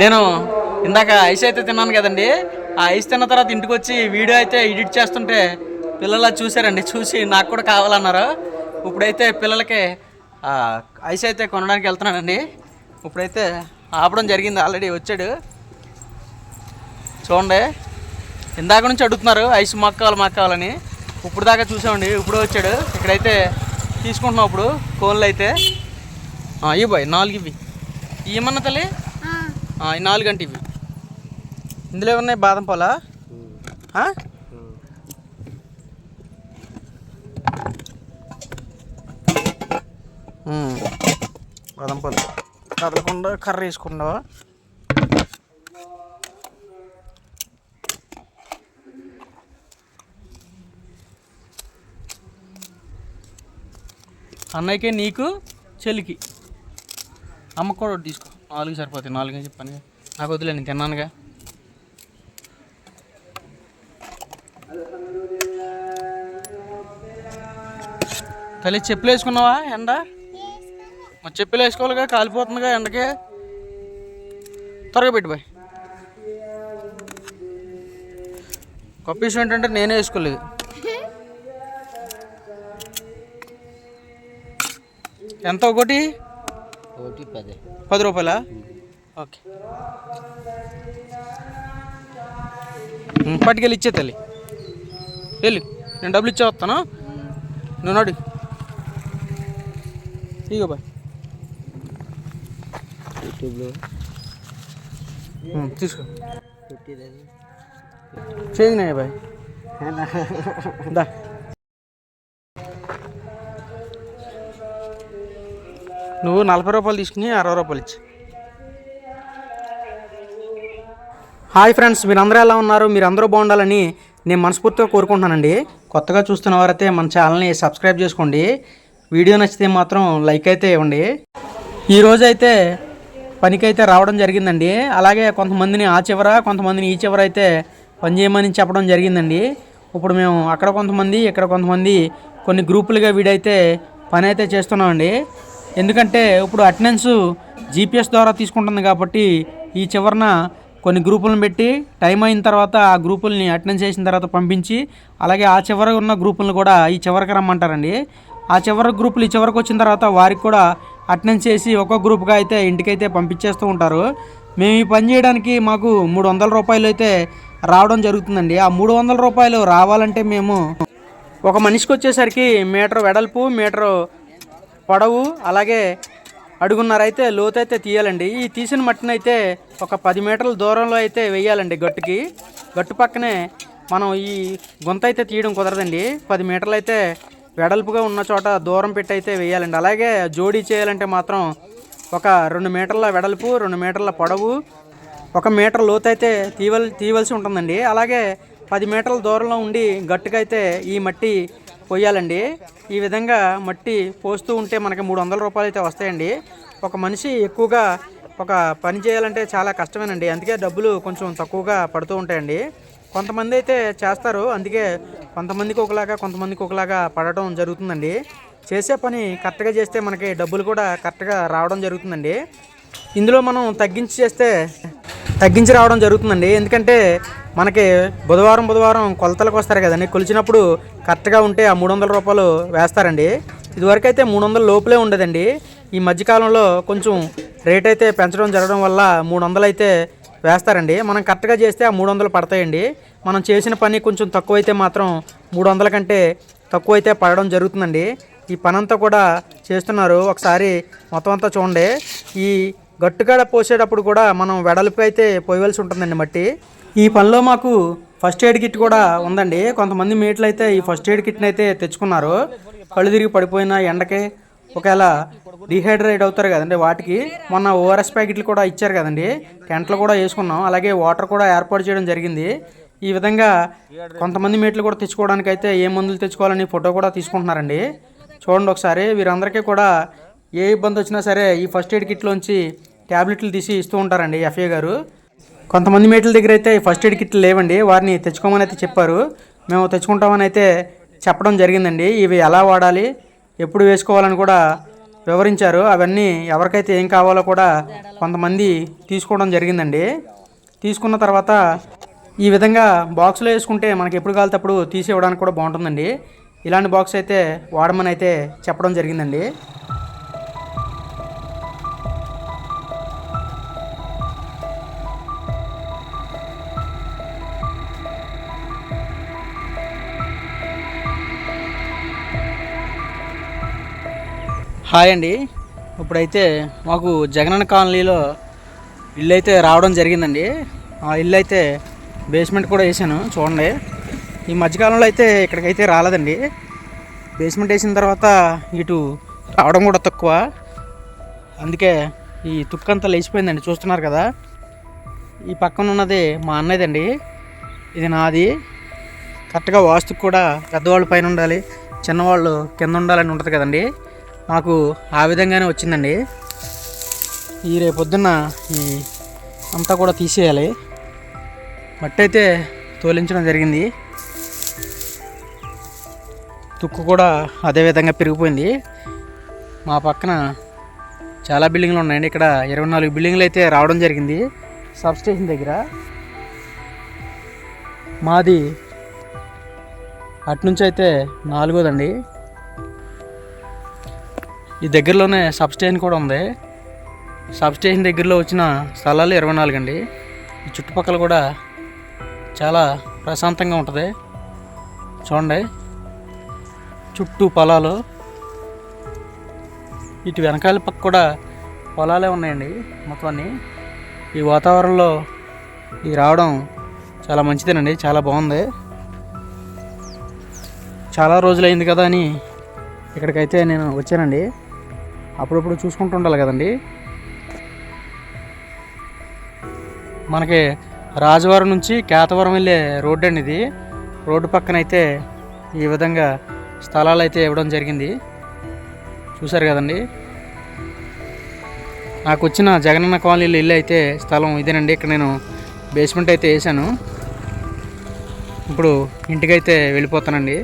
నేను ఇందాక ఐస్ అయితే తిన్నాను కదండి. ఆ ఐస్ తిన్న తర్వాత ఇంటికి వచ్చి వీడియో అయితే ఎడిట్ చేస్తుంటే పిల్లలు చూశారండి. చూసి నాకు కూడా కావాలన్నారు. ఇప్పుడైతే పిల్లలకి ఐస్ అయితే కొనడానికి వెళ్తున్నానండి. ఇప్పుడైతే ఆపడం జరిగింది. ఆల్రెడీ వచ్చాడు. చూడండి. ఇందాక నుంచి అడుగుతున్నారు ఐస్ మాకు కావాలి మాకు కావాలని ఇప్పుడు దాకా చూసామండి. ఇప్పుడు వచ్చాడు. ఇక్కడైతే తీసుకుంటున్నాం ఇప్పుడు కోన్లు అయితే. ఇవి బాయ్ నాలుగు ఇవి. ఇవ్వమన్న తల్లి? ఆ, ఈ నాలుగు అంటే ఇవి ఇందులో ఏమన్నాయి? బాదం పాలా? బాదం పాలు. కదలకుండా కర్ర వేసుకున్నావా అన్నయ్యకి నీకు చెల్లికి. అమ్మ కూడా ఒకటి తీసుకో. నాలుగు సరిపోతాయి. నాలుగు అని చెప్పాను నాకు వదిలే నేను తిన్నానుగా. తల్లి చెప్పులు వేసుకున్నావా? ఎండ? మరి చెప్పులు వేసుకోవాలిగా? కాలిపోతుందిగా ఎండకి. త్వరగా పెట్టి బాయ్ గొప్ప విషయం ఏంటంటే నేనే వేసుకోలేదు. ఎంత ఒకటి? ఒకటి పది. పది రూపాయలా? ఓకే. పట్టుకెళ్ళి ఇచ్చే తల్లి. వెళ్ళు. నేను డబ్బులు ఇచ్చే వస్తాను? నువ్వు నడు. ఇగో బాయ్ యూట్యూబ్లో. తీసుకో. చేంజ్ నే బాయ్. దా. నువ్వు నలభై రూపాయలు తీసుకుని అరవై రూపాయలు ఇచ్చి. హాయ్ ఫ్రెండ్స్ మీరందరూ ఎలా ఉన్నారు? మీరందరూ బాగుండాలని నేను మనస్ఫూర్తిగా కోరుకుంటున్నానండి. కొత్తగా చూస్తున్న వారైతే మన ఛానల్ని సబ్స్క్రైబ్ చేసుకోండి. వీడియో నచ్చితే మాత్రం లైక్ అయితే ఇవ్వండి. ఈరోజు అయితే పనికి అయితే రావడం జరిగిందండి. అలాగే కొంతమందిని ఆ చివర కొంతమందిని ఈ చివర అయితే పని చేయమని చెప్పడం జరిగిందండి. ఇప్పుడు మేము అక్కడ కొంతమంది ఇక్కడ కొంతమంది కొన్ని గ్రూపులుగా వీడైతే పని అయితే చేస్తున్నామండి. ఎందుకంటే ఇప్పుడు అటెండెన్స్ జీపీఎస్ ద్వారా తీసుకుంటుంది కాబట్టి ఈ చివరన కొన్ని గ్రూపులను పెట్టి టైం అయిన తర్వాత ఆ గ్రూపుల్ని అటెండెన్స్ చేసిన తర్వాత పంపించి అలాగే ఆ చివర ఉన్న గ్రూపులను కూడా ఈ చివరికి రమ్మంటారండి. ఆ చివరి గ్రూపులు ఈ చివరికి వచ్చిన తర్వాత వారికి కూడా అటెండెన్స్ చేసి ఒక్కొక్క గ్రూప్గా అయితే ఇంటికైతే పంపించేస్తూ ఉంటారు. మేము ఈ పని చేయడానికి మాకు మూడు వందల రూపాయలు అయితే రావడం జరుగుతుందండి. ఆ మూడు వందల రూపాయలు రావాలంటే మేము ఒక మనిషికి వచ్చేసరికి మీటర్ వెడల్పు మీటరు పొడవు అలాగే అడుగున్నర అయితే లోతు అయితే తీయాలండి. ఈ తీసిన మట్టిని అయితే ఒక పది మీటర్ల దూరంలో అయితే వేయాలండి గట్టుకి. గట్టు పక్కనే మనం ఈ గుంత అయితే తీయడం కుదరదండి. పది మీటర్లు అయితే వెడల్పుగా ఉన్న చోట దూరం పెట్టి అయితే వేయాలండి. అలాగే జోడీ చేయాలంటే మాత్రం ఒక రెండు మీటర్ల వెడల్పు రెండు మీటర్ల పొడవు ఒక మీటర్ లోతు అయితే తీవల్ తీయవలసి ఉంటుందండి. అలాగే పది మీటర్ల దూరంలో ఉండి గట్టుకైతే ఈ మట్టి పోయాలండి. ఈ విధంగా మట్టి పోస్తూ ఉంటే మనకి మూడు వందల రూపాయలు అయితే వస్తాయండి. ఒక మనిషి ఎక్కువగా ఒక పని చేయాలంటే చాలా కష్టమేనండి. అందుకే డబ్బులు కొంచెం తక్కువగా పడుతూ ఉంటాయండి. కొంతమంది అయితే చేస్తారు. అందుకే కొంతమందికి ఒకలాగా కొంతమందికి ఒకలాగా పడటం జరుగుతుందండి. చేసే పని కరెక్ట్గా చేస్తే మనకి డబ్బులు కూడా కరెక్ట్గా రావడం జరుగుతుందండి. ఇందులో మనం తగ్గించి చేస్తే తగ్గించి రావడం జరుగుతుందండి. ఎందుకంటే మనకి బుధవారం బుధవారం కొలతలకు వస్తారు కదండి. కొలిచినప్పుడు కరెక్ట్గా ఉంటే ఆ మూడు వందల రూపాయలు వేస్తారండి. ఇదివరకు అయితే మూడు వందల లోపలే ఉండదండి. ఈ మధ్యకాలంలో కొంచెం రేట్ అయితే పెంచడం జరగడం వల్ల మూడు వందలు అయితే వేస్తారండి. మనం కరెక్ట్గా చేస్తే ఆ మూడు వందలు పడతాయండి. మనం చేసిన పని కొంచెం తక్కువైతే మాత్రం మూడు వందల కంటే తక్కువ అయితే పడడం జరుగుతుందండి. ఈ పనంతా కూడా చేస్తున్నారు. ఒకసారి మొత్తం అంతా చూడండి. ఈ గట్టుకాడ పోసేటప్పుడు కూడా మనం వెడల్పు అయితే పోయవలసి ఉంటుందండి మట్టి. ఈ పనిలో మాకు ఫస్ట్ ఎయిడ్ కిట్ కూడా ఉందండి. కొంతమంది మేట్లు అయితే ఈ ఫస్ట్ ఎయిడ్ కిట్ని అయితే తెచ్చుకున్నారు. కళ్ళు తిరిగి పడిపోయిన ఎండకి ఒకవేళ డిహైడ్రేట్ అవుతారు కదండి వాటికి. మొన్న ఓఆర్ఎస్ ప్యాకెట్లు కూడా ఇచ్చారు కదండి. టెంట్లు కూడా వేసుకున్నాం. అలాగే వాటర్ కూడా ఏర్పాటు చేయడం జరిగింది. ఈ విధంగా కొంతమంది మేట్లు కూడా తెచ్చుకోవడానికి అయితే ఏ మందులు తెచ్చుకోవాలని ఫోటో కూడా తీసుకుంటున్నారండి. చూడండి ఒకసారి. వీరందరికీ కూడా ఏ ఇబ్బంది వచ్చినా సరే ఈ ఫస్ట్ ఎయిడ్ కిట్లోంచి ట్యాబ్లెట్లు తీసి ఇస్తూ ఉంటారండి ఎఫ్ఏ గారు. కొంతమంది మేట్ల దగ్గర అయితే ఫస్ట్ ఎయిడ్ కిట్లు లేవండి. వారిని తెచ్చుకోమని అయితే చెప్పారు. మేము తెచ్చుకుంటామని అయితే చెప్పడం జరిగిందండి. ఇవి ఎలా వాడాలి ఎప్పుడు వేసుకోవాలని కూడా వివరించారు. అవన్నీ ఎవరికైతే ఏం కావాలో కూడా కొంతమంది తీసుకోవడం జరిగిందండి. తీసుకున్న తర్వాత ఈ విధంగా బాక్స్లో వేసుకుంటే మనకి ఎప్పుడు కాలితే అప్పుడు తీసి ఇవ్వడానికి కూడా బాగుంటుందండి. ఇలాంటి బాక్స్ అయితే వాడమని అయితే చెప్పడం జరిగిందండి. హాయ్ అండి. ఇప్పుడైతే మాకు జగనన్న కాలనీలో ఇల్లు అయితే రావడం జరిగిందండి. ఆ ఇల్లు అయితే బేస్మెంట్ కూడా వేసాను చూడండి. ఈ మధ్యకాలంలో అయితే ఇక్కడికైతే రాలేదండి. బేస్మెంట్ వేసిన తర్వాత ఇటు రావడం కూడా తక్కువ. అందుకే ఈ తుక్కంతా లేచిపోయిందండి చూస్తున్నారు కదా. ఈ పక్కన ఉన్నది మా అన్నయ్యదండి. ఇది నాది. కరెక్ట్గా వాస్తుకు కూడా పెద్దవాళ్ళు పైన ఉండాలి చిన్నవాళ్ళు కింద ఉండాలని ఉంటుంది కదండి. మాకు ఆ విధంగానే వచ్చిందండి. ఈ రేపొద్దున్న ఈ అంతా కూడా తీసేయాలి. మట్టి అయితే తోలించడం జరిగింది. తుక్కు కూడా అదే విధంగా పెరిగిపోయింది. మా పక్కన చాలా బిల్డింగ్లు ఉన్నాయండి. ఇక్కడ ఇరవై నాలుగు బిల్డింగ్లు అయితే రావడం జరిగింది. సబ్ స్టేషన్ దగ్గర. మాది అటు నుంచి అయితే నాలుగోదండి. ఈ దగ్గరలోనే సబ్ స్టేషన్ కూడా ఉంది. సబ్ స్టేషన్ దగ్గరలో వచ్చిన స్థలాలు ఇరవై నాలుగు అండి. ఈ చుట్టుపక్కల కూడా చాలా ప్రశాంతంగా ఉంటుంది. చూడండి. చుట్టూ పొలాలు. ఇటు వెనకాల పక్క కూడా పొలాలే ఉన్నాయండి మొత్తం అన్నీ. ఈ వాతావరణంలో ఈ రావడం చాలా మంచిదేనండి చాలా బాగుంది. చాలా రోజులైంది కదా అని ఇక్కడికైతే నేను వచ్చానండి. అప్పుడప్పుడు చూసుకుంటూ ఉండాలి కదండి. మనకి రాజవారం నుంచి కేతవరం వెళ్ళే రోడ్డు అండి ఇది. రోడ్డు పక్కన అయితే ఈ విధంగా స్థలాలు అయితే ఇవ్వడం జరిగింది. చూసారు కదండి. నాకు వచ్చిన జగనన్న కాలనీలో ఇల్లు అయితే స్థలం ఇదేనండి. ఇక్కడ నేను బేస్మెంట్ అయితే వేసాను. ఇప్పుడు ఇంటికైతే వెళ్ళిపోతానండి.